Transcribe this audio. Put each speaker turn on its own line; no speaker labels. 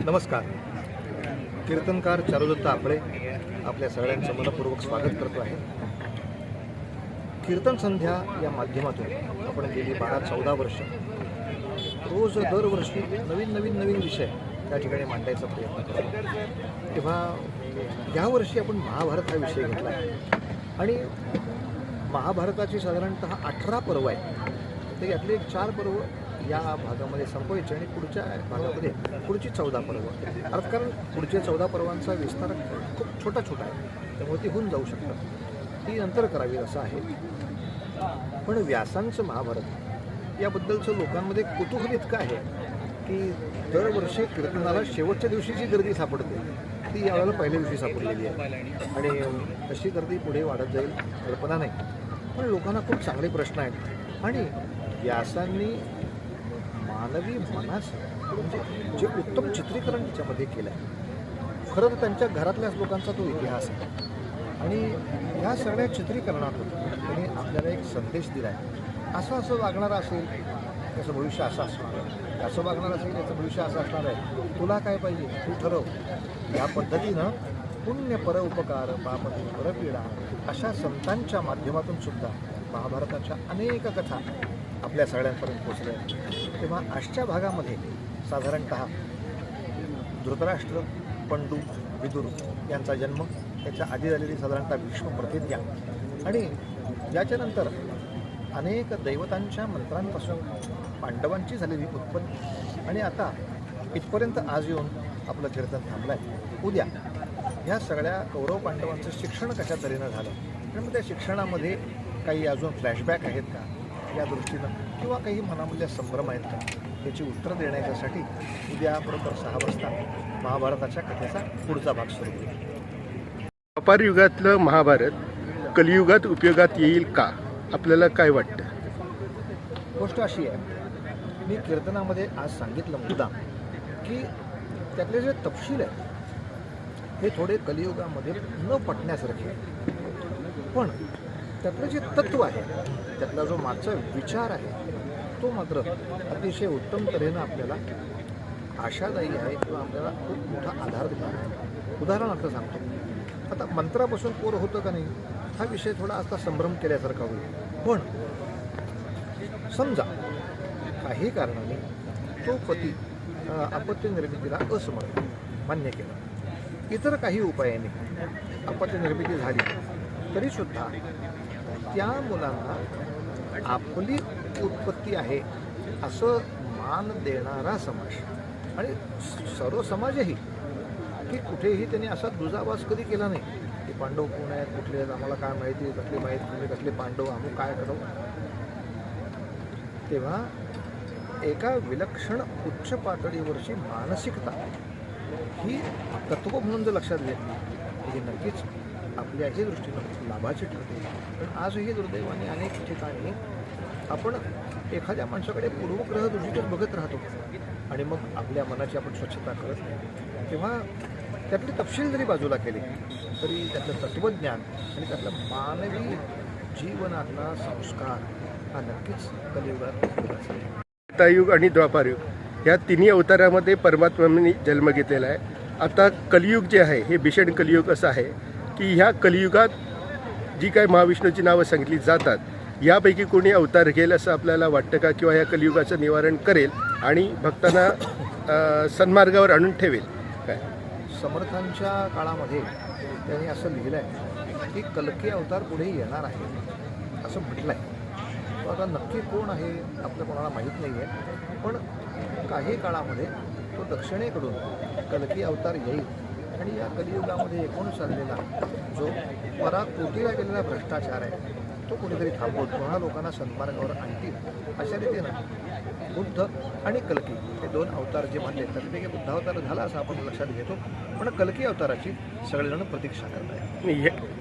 नमस्कार. कीर्तनकार चारुदत्त आपळे आपल्या सगळ्यांचं मनपूर्वक स्वागत करतो आहे. कीर्तन संध्या या माध्यमातून आपण गेली बारा चौदा वर्ष. रोज दरवर्षी नवीन नवीन नवीन विषय त्या ठिकाणी मांडायचा प्रयत्न करतो. तेव्हा यावर्षी आपण महाभारत हा विषय घेतला आहे. आणि महाभारताची साधारणतः अठरा पर्व आहे तर यातले चार पर्व या भागामध्ये संपवायची आणि पुढच्या भागामध्ये पुढची चौदा पर्व. अर्थ कारण पुढच्या चौदा पर्वांचा विस्तार खूप छोटा छोटा आहे. त्यामुळे ती होऊन जाऊ शकतात ती नंतर करावी असं आहे. पण व्यासांचं महाभारत याबद्दलचं लोकांमध्ये कुतूहल इतकं आहे की दरवर्षी कीर्तनाला शेवटच्या दिवशीची गर्दी सापडते ती यावेळेला पहिल्या दिवशी सापडलेली आहे. आणि तशी गर्दी पुढे वाढत जाईल कल्पना नाही. पण लोकांना खूप चांगले प्रश्न आहेत. आणि व्यासांनी मानवी मनाचं म्हणजे जे उत्तम चित्रीकरण त्याच्यामध्ये केलं आहे खरं तर त्यांच्या घरातल्याच लोकांचा तो इतिहास आहे. आणि ह्या सगळ्या चित्रीकरणातून त्यांनी आपल्याला एक संदेश दिला आहे असं असं वागणारं असेल त्याचं भविष्य असं असणार आहे. असं वागणार असेल त्याचं भविष्य असं असणार आहे. तुला काय पाहिजे? तू ठरव. या पद्धतीनं पुण्य पर उपकार परपीडा अशा संतांच्या माध्यमातून सुद्धा महाभारताच्या अनेक कथा आपल्या सगळ्यांपर्यंत पोचल्या आहेत. तेव्हा आजच्या भागामध्ये साधारणत धृतराष्ट्र पंडू विदुर यांचा जन्म त्याच्या आधी झालेली साधारणतः भीष्म प्रतिज्ञा आणि याच्यानंतर अनेक दैवतांच्या मंत्रांपासून पांडवांची झालेली उत्पत्ती. आणि आता इथपर्यंत आज येऊन आपलं कीर्तन थांबलं आहे उद्या ह्या सगळ्या कौरव पांडवांचं शिक्षण कशा तऱ्हेनं झालं? आणि मग त्या शिक्षणामध्ये काही अजून फ्लॅशबॅक आहेत का? या दृष्टीनं किंवा काही मनामधल्या संभ्रम आहेत का? याची उत्तरं देण्याच्यासाठी उद्या बरोबर सहा वाजता महाभारताच्या कथेचा पुढचा भाग सुरू होईल.
व्यापार युगातलं महाभारत कलियुगात उपयोगात येईल का? आपल्याला काय वाटतं?
गोष्ट अशी आहे मी कीर्तनामध्ये आज सांगितलं मुद्दाम की त्यातले जे तपशील आहेत हे थोडे कलियुगामध्ये न पटण्यासारखे. पण त्यातलं जे तत्व आहे त्यातला जो मागचा विचार आहे तो मात्र अतिशय उत्तम तऱ्हेनं आपल्याला आशादायी आहे किंवा आपल्याला खूप मोठा आधार देणार आहे. उदाहरणार्थ सांगतो. आता मंत्रापासून पोर होतं का नाही हा विषय थोडा आता संभ्रम केल्यासारखा होईल. पण समजा काही कारणाने तो पती आपत्ती निर्मितीला असमर्थ मान्य केलं. इतर काही उपायाने आपत्ती निर्मिती झाली. तरीसुद्धा त्या मुलांना आपली उत्पत्ती आहे असं मान देणारा समाज. आणि सर्व समाजही की कुठेही त्यांनी असा दुजावास कधी केला नाही की पांडव कोण आहेत कुठले आहेत आम्हाला काय माहिती कसले माहीत तुम्ही कसले पांडव आम्ही काय करू? तेव्हा एका विलक्षण उच्च पातळीवरची मानसिकता ही तत्व म्हणून जर लक्षात घेतली ही नक्कीच आपल्याही दृष्टीनं लाभाची ठरते. पण आजही दुर्दैवाने अनेक ठिकाणी आपण एखाद्या माणसाकडे पूर्वग्रह दृष्टीतच बघत राहतो. आणि मग आपल्या मनाची आपण स्वच्छता करत नाही. तेव्हा त्यातले तपशील जरी बाजूला केले तरी त्यातलं तत्त्वज्ञान आणि त्यातला मानवी जीवनातला संस्कार हा नक्कीच कलियुगात उपयोगाचा
आणि द्वापारयुग या तिन्ही अवतारामध्ये परमात्म्यांनी जन्म घेतलेला आहे. आता कलियुग जे आहे हे भीषण कलियुग असं आहे. की ह्या कलियुगात जी काय महाविष्णूची नावं सांगितली जातात यापैकी कोणी अवतार घेईल असं आपल्याला वाटतं का? किंवा या कलियुगाचं निवारण करेल आणि भक्तांना सन्मार्गावर आणून ठेवेल? काय?
समर्थांच्या काळामध्ये त्यांनी असं लिहिलं आहे की कलकी अवतार पुढे येणार आहे असं म्हटलं आहे तो आता नक्की कोण आहे आपलं कोणाला माहीत नाही आहे पण काही काळामध्ये तो दक्षिणेकडून कलकी अवतार येईल. आणि या कलियुगामध्ये एकूण चाललेला जो पराकृतीला गेलेला भ्रष्टाचार आहे तो कुणीतरी थांबवत पुन्हा लोकांना सन्मार्गावर आणतील अशा रीतीनं बुद्ध आणि कलकी हे दोन अवतार जे मानले त्यापैकी बुद्ध अवतार झाला असं आपण लक्षात घेतो. पण कलकी अवताराची सगळेजण प्रतीक्षा करत
आहे हे-